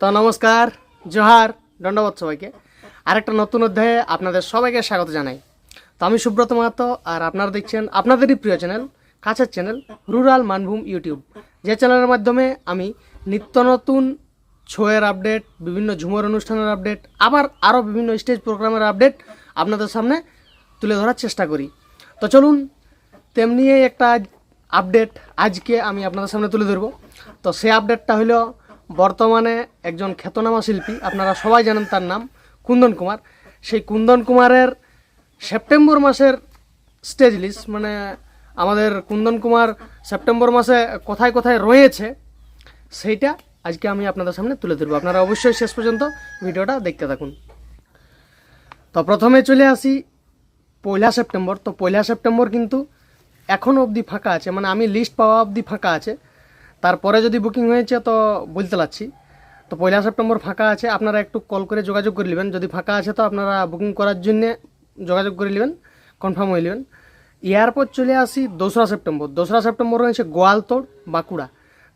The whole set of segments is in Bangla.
তো নমস্কার, জোহার দণ্ডবত সবাইকে। আরেকটা নতুন অধ্যায়ে আপনাদের সবাইকে স্বাগত জানাই। তো আমি সুব্রত মাহাতো, আর আপনারা দেখছেন আপনাদেরই প্রিয় চ্যানেল, কাছের চ্যানেল, রুরাল মানভূম ইউটিউব। যে চ্যানেলের মাধ্যমে আমি নিত্য নতুন ছয়ের আপডেট, বিভিন্ন ঝুমর অনুষ্ঠানের আপডেট, আবার আরও বিভিন্ন স্টেজ প্রোগ্রামের আপডেট আপনাদের সামনে তুলে ধরার চেষ্টা করি। তো চলুন তেমনি একটা আপডেট আজকে আমি আপনাদের সামনে তুলে ধরবো। তো সেই আপডেটটা হলো বর্তমানে একজন খ্যাতনামা শিল্পী, আপনারা সবাই জানেন তার নাম, কুন্দন কুমার। সেই কুন্দন কুমারের সেপ্টেম্বর মাসের স্টেজ লিস্ট মানে আমাদের কুন্দন কুমার সেপ্টেম্বর মাসে কোথায় কোথায় রয়েছে, সেইটা আজকে আমি আপনাদের সামনে তুলে ধরবো। আপনারা অবশ্যই শেষ পর্যন্ত ভিডিওটা দেখতে থাকুন। তো প্রথমে চলে আসি পয়লা সেপ্টেম্বর। তো পয়লা সেপ্টেম্বর কিন্তু এখনও অবধি ফাঁকা আছে মানে আমি লিস্ট পাওয়া অবধি ফাঁকা আছে। তারপরে যদি বুকিং হয়েছে, তো বলতে পারছি তো পয়লা সেপ্টেম্বর ফাঁকা আছে, আপনারা একটু কল করে যোগাযোগ করে নেবেন। যদি ফাঁকা আছে, তো আপনারা বুকিং করার জন্য যোগাযোগ করে নেবেন কনফার্ম হয়ে নেবেন। এরপর চলে আসি দোসরা সেপ্টেম্বর। দোসরা সেপ্টেম্বর রয়েছে গোয়ালতোড়, বাঁকুড়া।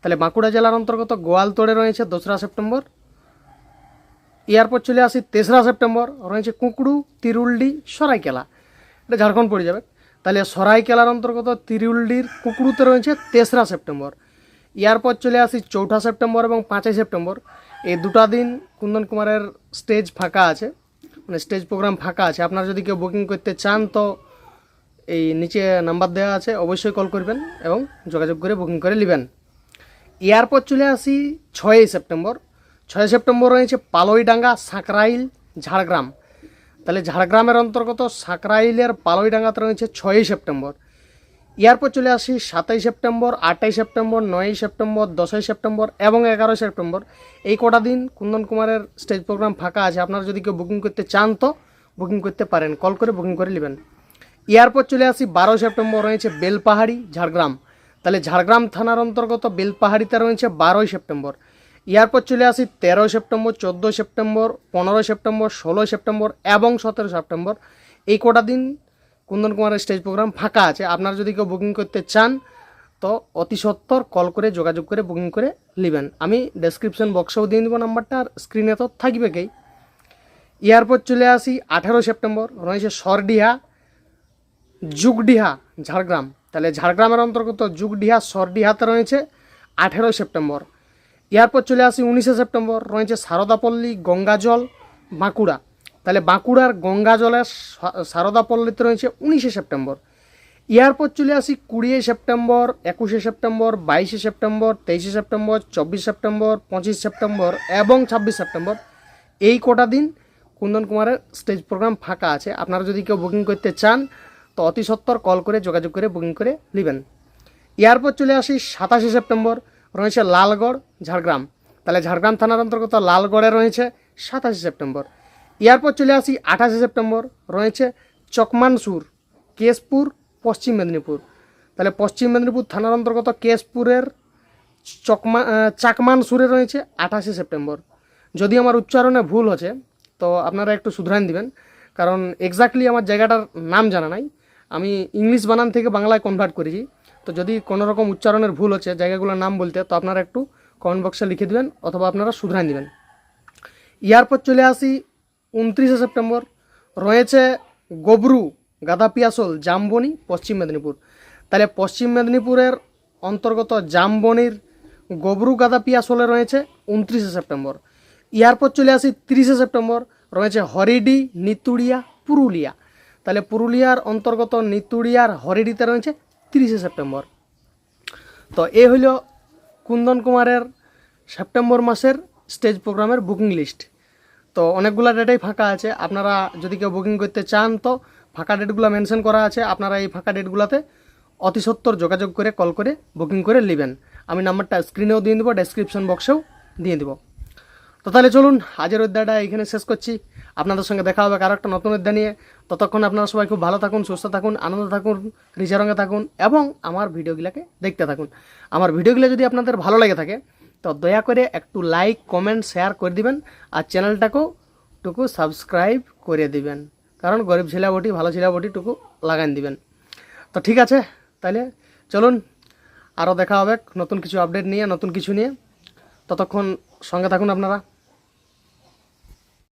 তাহলে বাঁকুড়া জেলার অন্তর্গত গোয়ালতোড়ে রয়েছে দোসরা সেপ্টেম্বর। এরপর চলে আসি তেসরা সেপ্টেম্বর, রয়েছে কুঁকড়ু, তিরুলডি, সরাইকেলা। এটা ঝাড়খণ্ড পড়ে যাবে। তাহলে সরাইকেলার অন্তর্গত তিরুলডির কুঁকড়ুতে রয়েছে তেসরা সেপ্টেম্বর। এরপর চলে আসি চৌঠা সেপ্টেম্বর এবং পাঁচই সেপ্টেম্বর। এই দুটা দিন কুন্দন কুমারের স্টেজ ফাঁকা আছে মানে স্টেজ প্রোগ্রাম ফাঁকা আছে। আপনারা যদি কেউ বুকিং করতে চান তো এই নিচে নাম্বার দেওয়া আছে, অবশ্যই কল করবেন এবং যোগাযোগ করে বুকিং করে নেবেন। এরপর চলে আসি ছয়ই সেপ্টেম্বর। ছয় সেপ্টেম্বর রয়েছে পালইডাঙ্গা সাঁকরাইল, ঝাড়গ্রাম। তাহলে ঝাড়গ্রামের অন্তর্গত সাঁকরাইলের পালইডাঙ্গাতে রয়েছে ছয়ই সেপ্টেম্বর। এরপর চলে আসি সাতই সেপ্টেম্বর, আটই সেপ্টেম্বর, নয়ই সেপ্টেম্বর, দশই সেপ্টেম্বর এবং এগারোই সেপ্টেম্বর। এই কটা দিন কুন্দন কুমারের স্টেজ প্রোগ্রাম ফাঁকা আছে। আপনারা যদি কেউ বুকিং করতে চান তো বুকিং করতে পারেন। কল করে বুকিং করে নেবেন। এরপর চলে আসি বারোই সেপ্টেম্বর রয়েছে বেলপাহাড়ি, ঝাড়গ্রাম। তাহলে ঝাড়গ্রাম থানার অন্তর্গত বেলপাহাড়িতে রয়েছে বারোই সেপ্টেম্বর। এরপর চলে আসি তেরোই সেপ্টেম্বর, চোদ্দোই সেপ্টেম্বর, পনেরোই সেপ্টেম্বর, ষোলোই সেপ্টেম্বর এবং সতেরো সেপ্টেম্বর। এই কটা দিন কুন্দন কুমারের স্টেজ প্রোগ্রাম ফাঁকা আছে। আপনারা যদি কেউ বুকিং করতে চান, তো অতি সত্বর কল করে যোগাযোগ করে বুকিং করে নেবেন। আমি ডেসক্রিপশন বক্সেও দিয়ে দেবো নাম্বারটা আর স্ক্রিনে তো থাকবে কেই। এরপর চলে আসি, আঠেরো সেপ্টেম্বর, রয়েছে সরডিহা যুগডিহা ঝাড়গ্রাম। তাহলে ঝাড়গ্রামের অন্তর্গত যুগডিহা সরডিহাতে রয়েছে আঠেরোই সেপ্টেম্বর। এরপর চলে আসি উনিশে সেপ্টেম্বর, রয়েছে সারদাপল্লী, গঙ্গাজল, বাঁকুড়া। তাহলে বাঁকুড়ার গঙ্গাজলের সা- সারদাপল্লীতে রয়েছে উনিশে সেপ্টেম্বর। এরপর চলে আসি কুড়িয়ে সেপ্টেম্বর, একুশে সেপ্টেম্বর, বাইশে সেপ্টেম্বর, তেইশে সেপ্টেম্বর, চব্বিশ সেপ্টেম্বর, পঁচিশ সেপ্টেম্বর এবং ছাব্বিশ সেপ্টেম্বর। এই কটা দিন কুন্দন কুমারের স্টেজ প্রোগ্রাম ফাঁকা আছে। আপনারা যদি কেউ বুকিং করতে চান, তো অতি সত্বর কল করে যোগাযোগ করে বুকিং করে নেবেন। এরপর চলে আসি সাতাশে সেপ্টেম্বর, রয়েছে লালগড়, ঝাড়গ্রাম। তাহলে ঝাড়গ্রাম থানার অন্তর্গত লালগড়ে রয়েছে সাতাশে সেপ্টেম্বর। এরপর চলে আসি আঠাশে সেপ্টেম্বর, রয়েছে চকমানসুর কেশপুর, পশ্চিম মেদিনীপুর। তাহলে পশ্চিম মেদিনীপুর থানার অন্তর্গত কেশপুরের চকমা চাকমানসুরে রয়েছে আঠাশে সেপ্টেম্বর। যদি আমার উচ্চারণে ভুল হচ্ছে, তো আপনারা একটু শুধরান দিবেন, কারণ এক্স্যাক্টলি আমার জায়গাটার নাম জানা নাই। আমি ইংলিশ বানান থেকে বাংলায় কনভার্ট করেছি। তো যদি কোনো রকম উচ্চারণের ভুল হচ্ছে, জায়গাগুলোর নাম বলতে, তো আপনারা একটু কমেন্ট বক্সে লিখে দিবেন, অথবা আপনারা শুধরান দেবেন। এরপর চলে আসি উনত্রিশে সেপ্টেম্বর রয়েছে গবরু, গাদাপিয়াসল, জামবনি, পশ্চিম মেদিনীপুর। তাহলে পশ্চিম মেদিনীপুরের অন্তর্গত জামবনির গবরু, গাদাপিয়াসলে রয়েছে উনত্রিশে সেপ্টেম্বর। এরপর চলে আসি তিরিশে সেপ্টেম্বর, রয়েছে হরিডি, নিতুড়িয়া, পুরুলিয়া। তাহলে পুরুলিয়ার অন্তর্গত নিতুড়িয়ার হরিডিতে রয়েছে তিরিশে সেপ্টেম্বর। তো এ হইল কুন্দন কুমারের সেপ্টেম্বর মাসের স্টেজ প্রোগ্রামের বুকিং লিস্ট। তো অনেকগুলো ডেটাই ফাঁকা আছে। আপনারা যদি কেউ বুকিং করতে চান তো ফাঁকা ডেটগুলো মেনশন করা আছে। আপনারা এই ফাঁকা ডেটগুলোতে অতি সত্বর যোগাযোগ করে কল করে বুকিং করে নেবেন। আমি নাম্বারটা স্ক্রিনেও দিয়ে দেবো ডেসক্রিপশন বক্সেও দিয়ে দেবো। তো তাহলে চলুন আজের অধ্যায়টা এখানে শেষ করছি। আপনাদের সঙ্গে দেখা হবে কারও একটা নতুন অধ্যায় নিয়ে। ততক্ষণ আপনারা সবাই খুব ভালো থাকুন, সুস্থ থাকুন, আনন্দ থাকুন রিচা রঙে থাকুন এবং আমার ভিডিওগুলোকে দেখতে থাকুন। আমার ভিডিওগুলো যদি আপনাদের ভালো লাগে থাকে তো দয়া করে একটু লাইক কমেন্ট শেয়ার করে দিবেন আর চ্যানেলটাকেও টুকু সাবস্ক্রাইব করে দিবেন। কারণ গরিব ছেলে বটি ভালো ছেলে বটি টুকু লাগান দিবেন। তো ঠিক আছে তাহলে চলুন আরও দেখা হবে, নতুন কিছু আপডেট নিয়ে, নতুন কিছু নিয়ে। ততক্ষণ সঙ্গে থাকুন আপনারা।